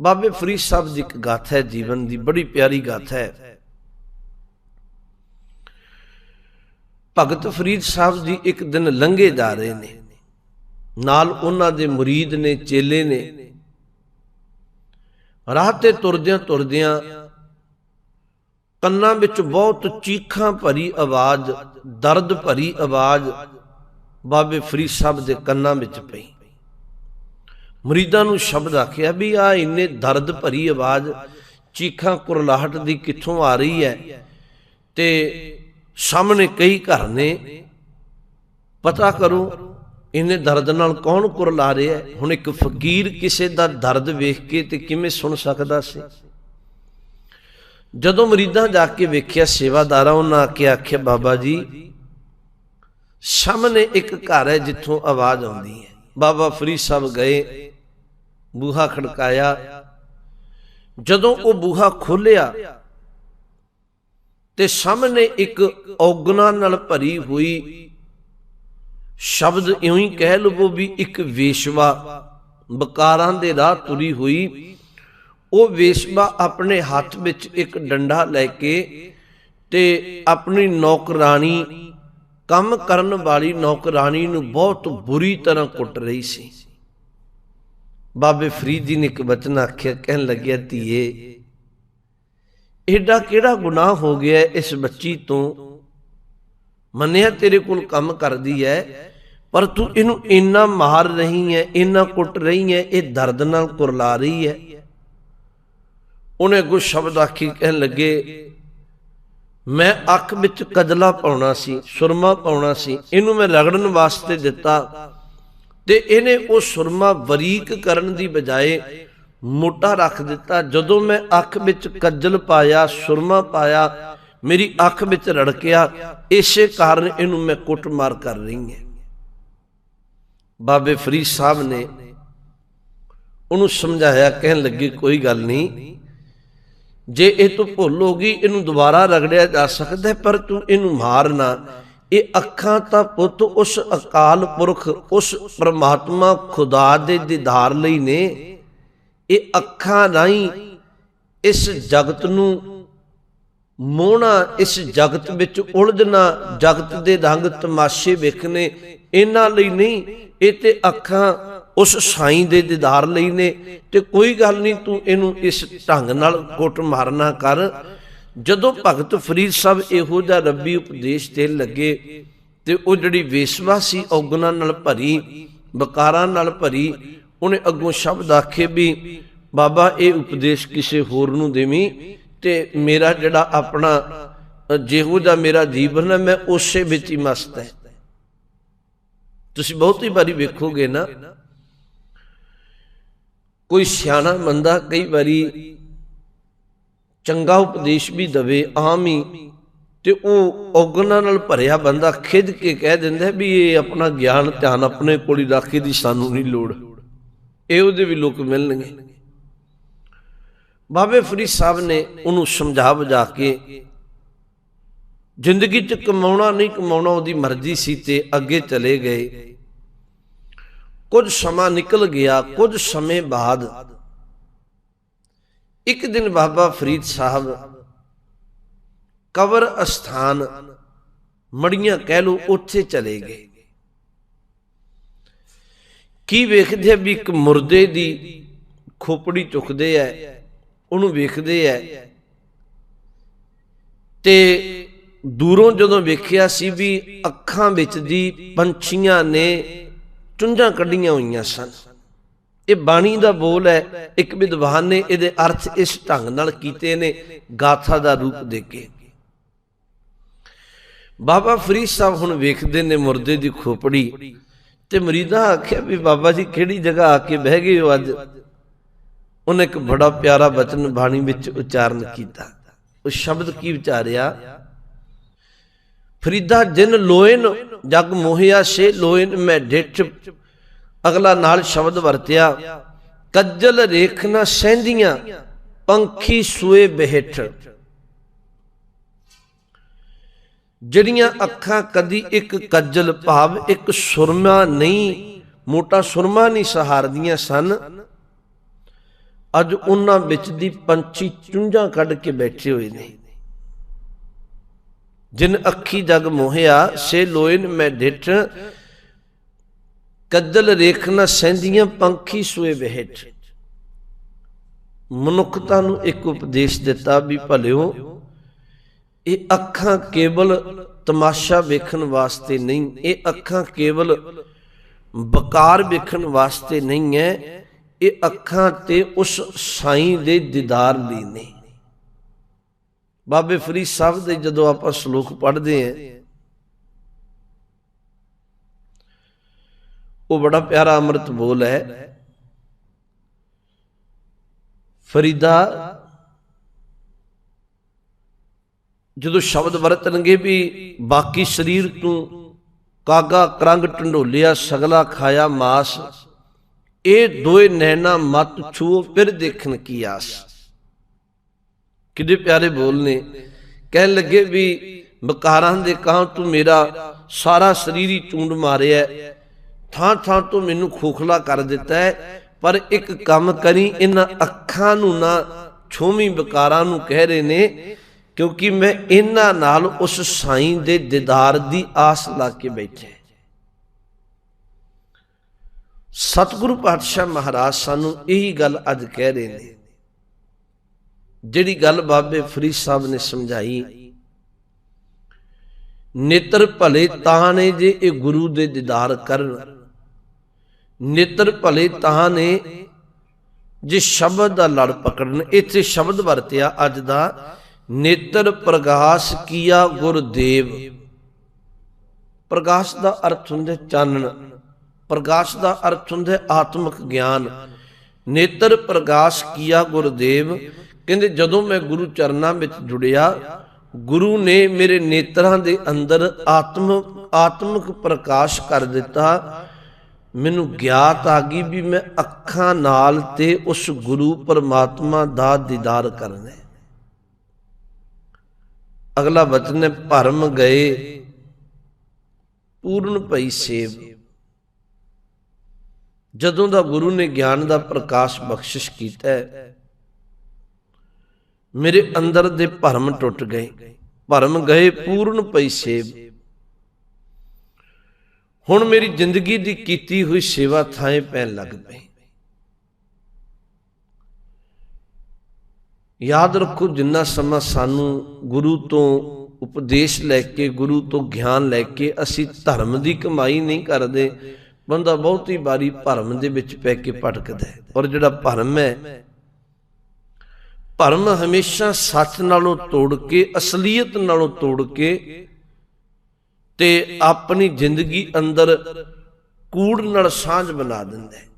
ਬਾਬੇ ਫਰੀਦ ਸਾਹਿਬ ਦੀ ਇੱਕ ਗਾਥਾ ਹੈ, ਜੀਵਨ ਦੀ ਬੜੀ ਪਿਆਰੀ ਗਾਥਾ ਹੈ। ਭਗਤ ਫਰੀਦ ਸਾਹਿਬ ਜੀ ਇੱਕ ਦਿਨ ਲੰਘੇ ਜਾ ਰਹੇ ਨੇ। ਨਾਲ ਉਹਨਾਂ ਦੇ ਮੁਰੀਦ ਨੇ, ਚੇਲੇ ਨੇ। ਰਾਹ ਤੇ ਤੁਰਦਿਆਂ ਤੁਰਦਿਆਂ ਕੰਨਾਂ ਵਿੱਚ ਬਹੁਤ ਚੀਖਾਂ ਭਰੀ ਆਵਾਜ਼, ਦਰਦ ਭਰੀ ਆਵਾਜ਼ ਬਾਬੇ ਫਰੀਦ ਸਾਹਿਬ ਦੇ ਕੰਨਾਂ ਵਿੱਚ ਪਈ। ਮਰੀਦਾਂ ਨੂੰ ਸ਼ਬਦ ਆਖਿਆ ਵੀ ਆ ਇੰਨੇ ਦਰਦ ਭਰੀ ਆਵਾਜ਼, ਚੀਖਾਂ ਕੁਰਲਾਹਟ ਦੀ ਕਿੱਥੋਂ ਆ ਰਹੀ ਹੈ? ਤੇ ਸਾਹਮਣੇ ਕਈ ਘਰ ਨੇ। ਪਤਾ ਕਰੋ, ਇੰਨੇ ਦਰਦ ਨਾਲ ਕੌਣ ਕੁਰਲਾ ਰਿਹਾ ਹੈ? ਹੁਣ ਇੱਕ ਫਕੀਰ ਕਿਸੇ ਦਾ ਦਰਦ ਵੇਖ ਕੇ ਤੇ ਕਿਵੇਂ ਸੁਣ ਸਕਦਾ ਸੀ? ਜਦੋਂ ਮਰੀਦਾਂ ਜਾ ਕੇ ਵੇਖਿਆ ਸੇਵਾਦਾਰਾਂ, ਉਹਨਾਂ ਆ ਕੇ ਆਖਿਆ, ਬਾਬਾ ਜੀ, ਸਾਹਮਣੇ ਇੱਕ ਘਰ ਹੈ ਜਿੱਥੋਂ ਆਵਾਜ਼ ਆਉਂਦੀ ਹੈ। ਬਾਬਾ ਫਰੀਦ ਸਾਹਿਬ ਗਏ, ਬੂਹਾ ਖੜਕਾਇਆ। ਜਦੋਂ ਉਹ ਬੂਹਾ ਖੋਲਿਆ ਤੇ ਸਾਹਮਣੇ ਇੱਕ ਔਗਣਾ ਨਾਲ ਭਰੀ ਹੋਈ ਸ਼ਬਦ ਇਉਂ ਹੀ ਕਹਿ ਲਵੋ ਵੀ ਇੱਕ ਵੇਸ਼ਵਾ ਬਕਾਰਾਂ ਦੇ ਰਾਹ ਤੁਰੀ ਹੋਈ। ਉਹ ਵੇਸ਼ਵਾ ਆਪਣੇ ਹੱਥ ਵਿੱਚ ਇੱਕ ਡੰਡਾ ਲੈ ਕੇ ਤੇ ਆਪਣੀ ਨੌਕਰਾਨੀ ਕੰਮ ਕਰਨ ਵਾਲੀ ਨੌਕਰਾਨੀ ਨੂੰ ਬਹੁਤ ਬੁਰੀ ਤਰ੍ਹਾਂ ਕੁੱਟ ਰਹੀ ਸੀ। ਬਾਬੇ ਫਰੀਦ ਜੀ ਨੇ ਇੱਕ ਬਚਨ ਆਖਿਆ, ਕਹਿਣ ਲੱਗਿਆ, ਧੀਏ ਐਡਾ ਕਿਹੜਾ ਗੁਨਾਹ ਹੋ ਗਿਆ ਇਸ ਬੱਚੀ ਤੋਂ? ਮੰਨਿਆ ਤੇਰੇ ਕੋਲ ਕੰਮ ਕਰਦੀ ਹੈ, ਪਰ ਤੂੰ ਇਹਨੂੰ ਇੰਨਾ ਮਾਰ ਰਹੀ ਹੈ, ਇੰਨਾ ਕੁੱਟ ਰਹੀ ਹੈ, ਇਹ ਦਰਦ ਨਾਲ ਕੁਰਲਾ ਰਹੀ ਹੈ। ਉਹਨੇ ਅੱਗੋਂ ਸ਼ਬਦ ਆਖੀ, ਕਹਿਣ ਲੱਗੇ ਮੈਂ ਅੱਖ ਵਿੱਚ ਕਜਲਾ ਪਾਉਣਾ ਸੀ, ਸੁਰਮਾ ਪਾਉਣਾ ਸੀ, ਇਹਨੂੰ ਮੈਂ ਰਗੜਨ ਵਾਸਤੇ ਦਿੱਤਾ ਤੇ ਇਹਨੇ ਉਹ ਸੁਰਮਾ ਬਰੀਕ ਕਰਨ ਦੀ ਬਜਾਏ ਮੋਟਾ ਰੱਖ ਦਿੱਤਾ। ਜਦੋਂ ਮੈਂ ਅੱਖ ਵਿੱਚ ਕੱਜਲ ਪਾਇਆ, ਸੁਰਮਾ ਪਾਇਆ, ਮੇਰੀ ਅੱਖ ਵਿੱਚ ਰੜਕਿਆ, ਇਸੇ ਕਾਰਨ ਇਹਨੂੰ ਮੈਂ ਕੁੱਟਮਾਰ ਕਰ ਰਹੀ ਹਾਂ। ਬਾਬੇ ਫਰੀਦ ਸਾਹਿਬ ਨੇ ਉਹਨੂੰ ਸਮਝਾਇਆ, ਕਹਿਣ ਲੱਗੇ, ਕੋਈ ਗੱਲ ਨਹੀਂ ਜੇ ਇਹ ਤੂੰ ਭੁੱਲ ਹੋ ਗਈ ਇਹਨੂੰ ਦੁਬਾਰਾ ਰਗੜਿਆ ਜਾ ਸਕਦਾ ਪਰ ਤੂੰ ਇਹਨੂੰ ਮਾਰਨਾ ਇਹ ਅੱਖਾਂ ਤਾਂ ਪੁੱਤ ਉਸ ਅਕਾਲ ਪੁਰਖ, ਉਸ ਪ੍ਰਮਾਤਮਾ ਖੁਦਾ ਦੇ ਦੀਦਾਰ ਲਈ ਨੇ। ਇਹ ਅੱਖਾਂ ਰਾਹੀਂ ਇਸ ਜਗਤ ਨੂੰ ਮੋਹਣਾ, ਇਸ ਜਗਤ ਵਿੱਚ ਉਲਝਣਾ, ਜਗਤ ਦੇ ਰੰਗ ਤਮਾਸ਼ੇ ਵੇਖਣੇ, ਇਹਨਾਂ ਲਈ ਨਹੀਂ, ਇਹ ਤੇ ਅੱਖਾਂ ਉਸ ਸਾਈਂ ਦੇ ਦੀਦਾਰ ਲਈ ਨੇ ਤੇ ਕੋਈ ਗੱਲ ਨਹੀਂ, ਤੂੰ ਇਹਨੂੰ ਇਸ ਢੰਗ ਨਾਲ ਕੁੱਟ ਮਾਰਨਾ ਕਰ। ਜਦੋਂ ਭਗਤ ਫਰੀਦ ਸਾਹਿਬ ਇਹੋ ਜਿਹਾ ਰੱਬੀ ਉਪਦੇਸ਼ ਤੇ ਲੱਗੇ ਤੇ ਉਹ ਜਿਹੜੀ ਵੇਸਵਾ ਸੀ, ਔਗਣਾ ਨਾਲ ਭਰੀ, ਬਕਾਰਾਂ ਨਾਲ ਭਰੀ, ਉਹਨੇ ਅੱਗੋਂ ਸ਼ਬਦ ਆਖੇ ਵੀ, ਬਾਬਾ, ਇਹ ਉਪਦੇਸ਼ ਕਿਸੇ ਹੋਰ ਨੂੰ ਦੇਵੀਂ ਤੇ ਮੇਰਾ ਜਿਹੜਾ ਆਪਣਾ, ਜਿਹੋ ਜਿਹਾ ਮੇਰਾ ਜੀਵਨ ਹੈ, ਮੈਂ ਉਸੇ ਵਿੱਚ ਹੀ ਮਸਤ ਹੈ। ਤੁਸੀਂ ਬਹੁਤੀ ਵਾਰੀ ਵੇਖੋਗੇ ਨਾ ਕੋਈ ਸਿਆਣਾ ਬੰਦਾ ਕਈ ਵਾਰੀ ਚੰਗਾ ਉਪਦੇਸ਼ ਵੀ ਦਵੇ, ਆਮ ਹੀ, ਤੇ ਉਹ ਔਗਣਾ ਨਾਲ ਭਰਿਆ ਬੰਦਾ ਖਿੱਚ ਕੇ ਕਹਿ ਦਿੰਦਾ ਵੀ ਇਹ ਆਪਣਾ ਗਿਆਨ ਧਿਆਨ ਆਪਣੇ ਕੋਲ ਹੀ ਰੱਖੇ ਦੀ ਸਾਨੂੰ ਨਹੀਂ ਲੋੜ। ਇਹ ਉਹਦੇ ਵੀ ਲੋਕ ਮਿਲਣਗੇ। ਬਾਬੇ ਫਰੀਦ ਸਾਹਿਬ ਨੇ ਉਹਨੂੰ ਸਮਝਾ ਬੁਝਾ ਕੇ ਜ਼ਿੰਦਗੀ 'ਚ ਕਮਾਉਣਾ ਨਹੀਂ ਕਮਾਉਣਾ, ਉਹਦੀ ਮਰਜ਼ੀ ਸੀ ਤੇ ਅੱਗੇ ਚਲੇ ਗਏ। ਕੁਝ ਸਮਾਂ ਨਿਕਲ ਗਿਆ, ਕੁਝ ਸਮੇਂ ਬਾਅਦ। ਇੱਕ ਦਿਨ ਬਾਬਾ ਫਰੀਦ ਸਾਹਿਬ ਕਬਰ ਅਸਥਾਨ ਮੜੀਆਂ ਕਹਿ ਲੋ ਉੱਥੇ ਚਲੇ ਗਏ। ਕੀ ਵੇਖਦੇ ਆ ਵੀ ਇੱਕ ਮੁਰਦੇ ਦੀ ਖੋਪੜੀ ਚੁੱਕਦੇ ਐ ਉਹਨੂੰ ਵੇਖਦੇ ਐ ਤੇ ਦੂਰੋਂ ਜਦੋਂ ਵੇਖਿਆ ਸੀ ਵੀ ਅੱਖਾਂ ਵਿੱਚ ਦੀ ਪੰਛੀਆਂ ਨੇ ਚੁੰਝਾਂ ਕੱਢੀਆਂ ਹੋਈਆਂ ਸਨ। ਇਹ ਬਾਣੀ ਦਾ ਬੋਲ ਹੈ, ਇੱਕ ਵਿਦਵਾਨ ਨੇ ਇਹਦੇ ਅਰਥ ਇਸ ਢੰਗ ਨਾਲ ਕੀਤੇ ਨੇ, ਗਾਥਾ ਦਾ ਰੂਪ ਦੇ ਕੇ। ਬਾਬਾ ਫਰੀਦ ਸਾਹਿਬ ਹੁਣ ਵੇਖਦੇ ਨੇ ਮੁਰਦੇ ਦੀ ਖੋਪੜੀ ਤੇ ਮਰੀਦਾ ਆਖਿਆ ਵੀ ਬਾਬਾ ਜੀ ਕਿਹੜੀ ਜਗ੍ਹਾ ਆ ਕੇ ਬਹਿ ਗਏ ਹੋ ਅੱਜ? ਉਹਨੇ ਇੱਕ ਬੜਾ ਪਿਆਰਾ ਬਚਨ ਬਾਣੀ ਵਿੱਚ ਉਚਾਰਨ ਕੀਤਾ। ਉਹ ਸ਼ਬਦ ਕੀ ਵਿਚਾਰਿਆ? ਫਰੀਦਾ, ਜਿਨ ਲੋਇਨ ਜਗ ਮੋਹਿਆ ਸੇ ਲੋਇਨ ਮੈਂ ਡਿਠ। ਅਗਲਾ ਨਾਲ ਸ਼ਬਦ ਵਰਤਿਆ, ਕੱਜਲ ਰੇਖਣਾ ਸਹਿੰਦੀਆਂ, ਪੰਖੀ ਸੂਏ ਬਹਿਠ। ਜਿਹੜੀਆਂ ਅੱਖਾਂ ਕਦੀ ਇੱਕ ਕੱਜਲ ਭਾਵ, ਇੱਕ ਸੁਰਮਾ ਨਹੀਂ, ਮੋਟਾ ਸੁਰਮਾ ਨਹੀਂ ਸਹਾਰਦੀਆਂ ਸਨ। ਅੱਜ ਉਹਨਾਂ ਵਿੱਚ ਦੀ ਪੰਛੀ ਚੁੰਝਾਂ ਕੱਢ ਕੇ ਬੈਠੇ ਹੋਏ ਨੇ। ਜਿਨ ਅੱਖੀ ਜਗ ਮੋਹਿਆ, ਸੇ ਲੋਇਨ ਮੈਂ ਡਿਠ ਕੱਦਲ ਰੇਖ ਨਾ ਸਹਿੰਦੀਆਂ ਪੰਖੀ ਸੂਏ ਬਹਿਠ ਮਨੁੱਖਤਾ ਨੂੰ ਇੱਕ ਉਪਦੇਸ਼ ਦਿੱਤਾ ਵੀ ਭਲਿਓ, ਇਹ ਅੱਖਾਂ ਕੇਵਲ ਤਮਾਸ਼ਾ ਵੇਖਣ ਵਾਸਤੇ ਨਹੀਂ, ਇਹ ਅੱਖਾਂ ਕੇਵਲ ਬਕਾਰ ਵੇਖਣ ਵਾਸਤੇ ਨਹੀਂ ਹੈ ਇਹ ਅੱਖਾਂ ਤੇ ਉਸ ਸਾਈਂ ਦੇ ਦੀਦਾਰ ਲਈ ਨੇ। ਬਾਬੇ ਫਰੀਦ ਸਾਹਿਬ ਦੇ ਜਦੋਂ ਆਪਾਂ ਸ਼ਲੋਕ ਪੜ੍ਹਦੇ ਆਂ ਉਹ ਬੜਾ ਪਿਆਰਾ ਅੰਮ੍ਰਿਤ ਬੋਲ ਹੈ। ਫਰੀਦਾ ਜਦੋਂ ਸ਼ਬਦ ਵਰਤਣਗੇ ਵੀ ਬਾਕੀ ਸਰੀਰ ਤੋਂ ਕਾਗਾ ਕਰੰਗ ਟੰਡੋਲਿਆ ਸਗਲਾ ਖਾਇਆ ਮਾਸ, ਇਹ ਦੋਏ ਨੈਣਾ ਮਤ ਛੂਓ, ਫਿਰ ਦੇਖਣ ਕੀ ਆਸ। ਕਿੰਨੇ ਪਿਆਰੇ ਬੋਲ ਨੇ। ਕਹਿਣ ਲੱਗੇ ਵੀ ਬਕਾਰਾਂ ਦੇ ਕਾਂ ਤੂੰ ਮੇਰਾ ਸਾਰਾ ਸਰੀਰ ਹੀ ਚੂੰਡ ਮਾਰਿਆ ਥਾਂ ਥਾਂ ਤੋਂ ਮੈਨੂੰ ਖੋਖਲਾ ਕਰ ਦਿੱਤਾ ਹੈ। ਪਰ ਇੱਕ ਕੰਮ ਕਰੀ, ਇਹਨਾਂ ਅੱਖਾਂ ਨੂੰ ਨਾ ਛੋਵੀਂ ਬਕਾਰਾਂ ਨੂੰ ਕਹਿ ਰਹੇ ਨੇ, ਕਿਉਂਕਿ ਮੈਂ ਇਹਨਾਂ ਨਾਲ ਉਸ ਸਾਈਂ ਦੇ ਦੀਦਾਰ ਦੀ ਆਸ ਲਾ ਕੇ ਬੈਠਾ ਸਤਿਗੁਰੂ ਪਾਤਸ਼ਾਹ ਮਹਾਰਾਜ ਸਾਨੂੰ ਇਹੀ ਗੱਲ ਅੱਜ ਕਹਿ ਰਹੇ ਨੇ। ਜਿਹੜੀ ਗੱਲ ਬਾਬੇ ਫਰੀਦ ਸਾਹਿਬ ਨੇ ਸਮਝਾਈ, ਨੇਤਰ ਭਲੇ ਤਾਂ ਨੇ ਜੇ ਇਹ ਗੁਰੂ ਦੇ ਦੀਦਾਰ ਕਰਨ। ਨੇਤਰ ਭਲੇ ਤਾਂ ਨੇ ਜੇ ਸ਼ਬਦ ਦਾ ਲੜ ਪਕੜਨ। ਇੱਥੇ ਸ਼ਬਦ ਵਰਤਿਆ ਅੱਜ ਦਾ, ਨੇਤਰ ਪ੍ਰਗਾਸ ਕੀਆ ਗੁਰਦੇਵ। ਪ੍ਰਗਾਸ ਦਾ ਅਰਥ ਹੁੰਦਾ ਚਾਨਣ। ਪ੍ਰਗਾਸ ਦਾ ਅਰਥ ਹੁੰਦਾ ਆਤਮਿਕ ਗਿਆਨ। ਨੇਤਰ ਪ੍ਰਗਾਸ ਕੀਆ ਗੁਰਦੇਵ। ਕਹਿੰਦੇ ਜਦੋਂ ਮੈਂ ਗੁਰੂ ਚਰਨਾਂ ਵਿੱਚ ਜੁੜਿਆ, ਗੁਰੂ ਨੇ ਮੇਰੇ ਨੇਤਰਾਂ ਦੇ ਅੰਦਰ ਆਤਮ, ਆਤਮਿਕ ਪ੍ਰਕਾਸ਼ ਕਰ ਦਿੱਤਾ। ਮੈਨੂੰ ਗਿਆਤ ਆ ਗਈ ਵੀ ਮੈਂ ਅੱਖਾਂ ਨਾਲ ਤੇ ਉਸ ਗੁਰੂ ਪਰਮਾਤਮਾ ਦਾ ਦੀਦਾਰ ਕਰਨਾ ਅਗਲਾ ਵਚਨ ਹੈ, ਭਰਮ ਗਏ, ਪੂਰਨ ਭਈ ਸੇਵ। ਜਦੋਂ ਦਾ ਗੁਰੂ ਨੇ ਗਿਆਨ ਦਾ ਪ੍ਰਕਾਸ਼ ਬਖਸ਼ਿਸ਼ ਕੀਤਾ ਹੈ ਮੇਰੇ ਅੰਦਰ ਦੇ ਭਰਮ ਟੁੱਟ ਗਏ। ਭਰਮ ਗਏ ਪੂਰਨ ਪਈ ਸੇਵ। ਹੁਣ ਮੇਰੀ ਜ਼ਿੰਦਗੀ ਦੀ ਕੀਤੀ ਹੋਈ ਸੇਵਾ ਥਾਂ ਪੈਣ ਲੱਗ ਪਈ। ਯਾਦ ਰੱਖੋ ਜਿੰਨਾ ਸਮਾਂ ਸਾਨੂੰ ਗੁਰੂ ਤੋਂ ਉਪਦੇਸ਼ ਲੈ ਕੇ, ਗੁਰੂ ਤੋਂ ਗਿਆਨ ਲੈ ਕੇ ਅਸੀਂ ਧਰਮ ਦੀ ਕਮਾਈ ਨਹੀਂ ਕਰਦੇ, ਬੰਦਾ ਬਹੁਤੀ ਵਾਰੀ ਭਰਮ ਦੇ ਵਿੱਚ ਪੈ ਕੇ ਭਟਕਦਾ ਹੈ। ਔਰ ਜਿਹੜਾ ਭਰਮ ਹੈ ਭਰਮ ਹਮੇਸ਼ਾ ਸੱਚ ਨਾਲੋਂ ਤੋੜ ਕੇ, ਅਸਲੀਅਤ ਨਾਲੋਂ ਤੋੜ ਕੇ ਤੇ ਆਪਣੀ ਜ਼ਿੰਦਗੀ ਅੰਦਰ ਕੂੜ ਨਾਲ ਸਾਂਝ ਬਣਾ ਦਿੰਦਾ ਹੈ।